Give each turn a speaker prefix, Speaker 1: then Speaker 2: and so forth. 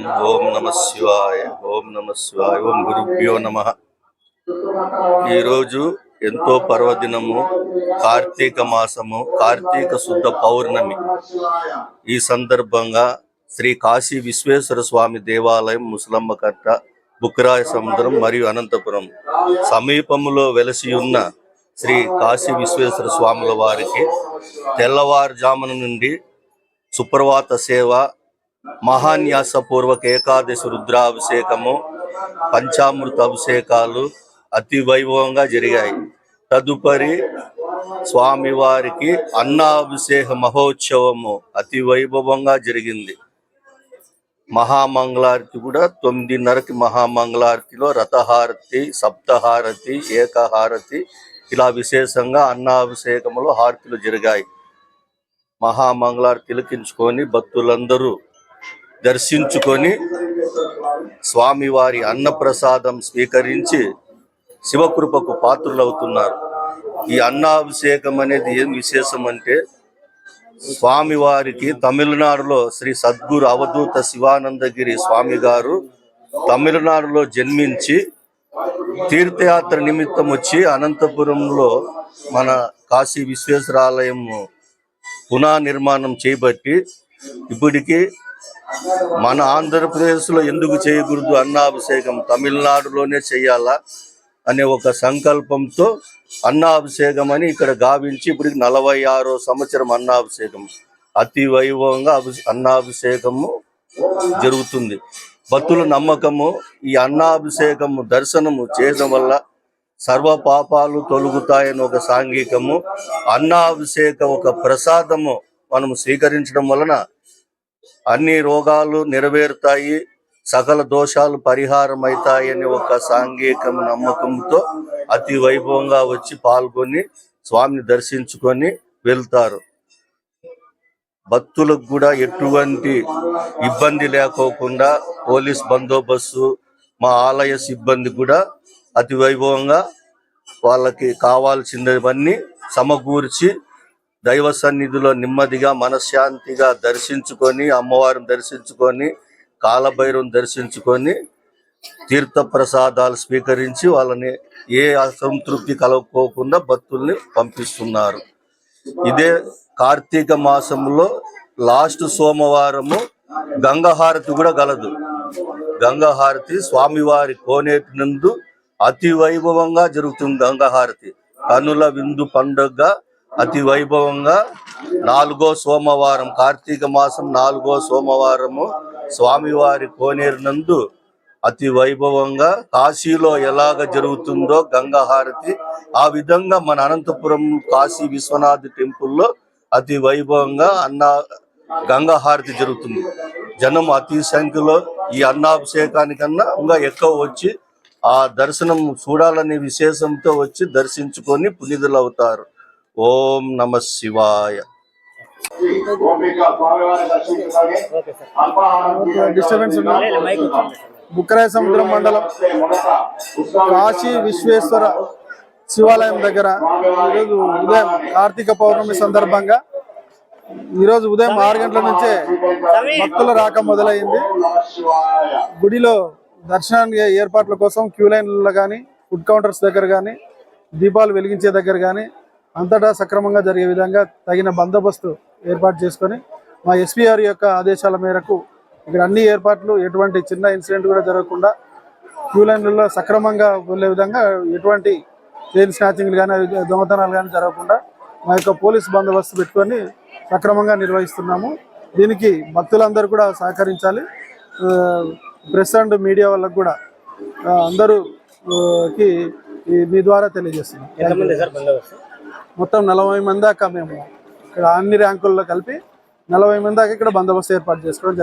Speaker 1: ఓం నమ శివాయ ఓం నమ శివాయ ఓం గురుభ్యో నమ. ఈరోజు ఎంతో పర్వదినము కార్తీక మాసము కార్తీక శుద్ధ పౌర్ణమి. ఈ సందర్భంగా శ్రీ కాశీ విశ్వేశ్వర స్వామి దేవాలయం ముసలమ్మ కట్ట బుక్రాయ సముద్రం మరియు అనంతపురం సమీపంలో వెలసి ఉన్న శ్రీ కాశీ విశ్వేశ్వర స్వాముల వారికి తెల్లవారుజామున నుండి సుప్రభాత సేవ మహాన్యాసపూర్వక ఏకాదశి రుద్రాభిషేకము పంచామృత అభిషేకాలు అతి వైభవంగా జరిగాయి. తదుపరి స్వామివారికి అన్నాభిషేక మహోత్సవము అతి వైభవంగా జరిగింది. మహామంగళారతి కూడా తొమ్మిదిన్నరకి మహామంగళారతిలో రథహారతి సప్తహారతి ఏకహారతి ఇలా విశేషంగా అన్నాభిషేకములో హారతులు జరిగాయి. మహామంగళారతి తిలకించుకొని భక్తులందరూ దర్శించుకొని స్వామివారి అన్నప్రసాదం స్వీకరించి శివకృపకు పాత్రులవుతున్నారు. ఈ అన్నాభిషేకం అనేది ఏం విశేషం అంటే స్వామివారికి తమిళనాడులో శ్రీ సద్గురు అవధూత శివానందగిరి స్వామి గారు తమిళనాడులో జన్మించి తీర్థయాత్ర నిమిత్తం వచ్చి అనంతపురంలో మన కాశీ విశ్వేశ్వరాలయం పునర్నిర్మాణం చేయబట్టి ఇప్పటికి మన ఆంధ్రప్రదేశ్లో ఎందుకు చేయకూడదు అన్నాభిషేకం? తమిళనాడులోనే చేయాలా అనే ఒక సంకల్పంతో అన్నాభిషేకం అని ఇక్కడ గావించి ఇప్పటికి నలభై ఆరో సంవత్సరం అన్నాభిషేకం. అతి వైభవంగా అన్నాభిషేకము జరుగుతుంది. భక్తుల నమ్మకము ఈ అన్నాభిషేకము దర్శనము చేయడం వల్ల సర్వ పాపాలు తొలుగుతాయని ఒక సాంఘికము. అన్నాభిషేక ఒక ప్రసాదము మనము స్వీకరించడం వలన అన్ని రోగాలు నెరవేరుతాయి సకల దోషాలు పరిహారం అవుతాయని ఒక సాంఘిక నమ్మకంతో అతి వైభవంగా వచ్చి పాల్గొని స్వామిని దర్శించుకొని వెళ్తారు. భక్తులకు కూడా ఎటువంటి ఇబ్బంది లేకోకుండా పోలీస్ బందోబస్తు మా ఆలయ సిబ్బంది కూడా అతి వైభవంగా వాళ్ళకి కావాల్సినవన్నీ సమకూర్చి దైవ సన్నిధిలో నెమ్మదిగా మనశ్శాంతిగా దర్శించుకొని అమ్మవారిని దర్శించుకొని కాలభైరం దర్శించుకొని తీర్థ ప్రసాదాలు స్వీకరించి వాళ్ళని ఏ అసంతృప్తి కలగకోకుండా భక్తుల్ని పంపిస్తున్నారు. ఇదే కార్తీక మాసంలో లాస్ట్ సోమవారము గంగహారతి కూడా గలదు. గంగహారతి స్వామివారి కోనేటి నందు అతి వైభవంగా జరుగుతుంది గంగహారతి. కనుల విందు పండుగ అతి వైభవంగా నాలుగో సోమవారం కార్తీక మాసం నాలుగో సోమవారము స్వామివారి కోనేరు నందు అతి వైభవంగా కాశీలో ఎలాగ జరుగుతుందో గంగాహారతి ఆ విధంగా మన అనంతపురం కాశీ విశ్వనాథ్ టెంపుల్లో అతి వైభవంగా అన్న గంగాహారతి జరుగుతుంది. జనం అతి సంఖ్యలో ఈ అన్నాభిషేకానికన్నా ఇంకా ఎక్కువ వచ్చి ఆ దర్శనం చూడాలనే విశేషంతో వచ్చి దర్శించుకొని పునిదులు అవుతారు ఓం నమ శివాయ.
Speaker 2: డిస్టర్బెన్స్ బుక్కరాయ సముద్రం మండలం కాశీ విశ్వేశ్వర శివాలయం దగ్గర ఈరోజు ఉదయం కార్తీక పౌర్ణమి సందర్భంగా ఈరోజు ఉదయం ఆరు గంటల నుంచే భక్తుల రాక మొదలైంది. గుడిలో దర్శనానికి ఏర్పాట్ల కోసం క్యూ లైన్లలో కానీ ఫుడ్ కౌంటర్స్ దగ్గర కానీ దీపాలు వెలిగించే దగ్గర కానీ అంతటా సక్రమంగా జరిగే విధంగా తగిన బందోబస్తు ఏర్పాటు చేసుకొని మా ఎస్పీఆర్ యొక్క ఆదేశాల మేరకు ఇక్కడ అన్ని ఏర్పాట్లు ఎటువంటి చిన్న ఇన్సిడెంట్ కూడా జరగకుండా క్యూ లైన్లలో సక్రమంగా వెళ్ళే విధంగా ఎటువంటి చైన్ స్నాచింగ్లు కానీ దొంగతనాలు కానీ జరగకుండా మా యొక్క పోలీస్ బందోబస్తు పెట్టుకొని సక్రమంగా నిర్వహిస్తున్నాము. దీనికి భక్తులందరూ కూడా సహకరించాలి. ప్రెస్ అండ్ మీడియా వాళ్ళకు కూడా అందరూ కి మీ ద్వారా తెలియజేస్తున్నాం. మొత్తం నలభై మంది దాకా మేము ఇక్కడ అన్ని ర్యాంకుల్లో కలిపి నలభై మంది దాకా ఇక్కడ బందోబస్తు ఏర్పాటు చేసుకోవడం జరిగింది.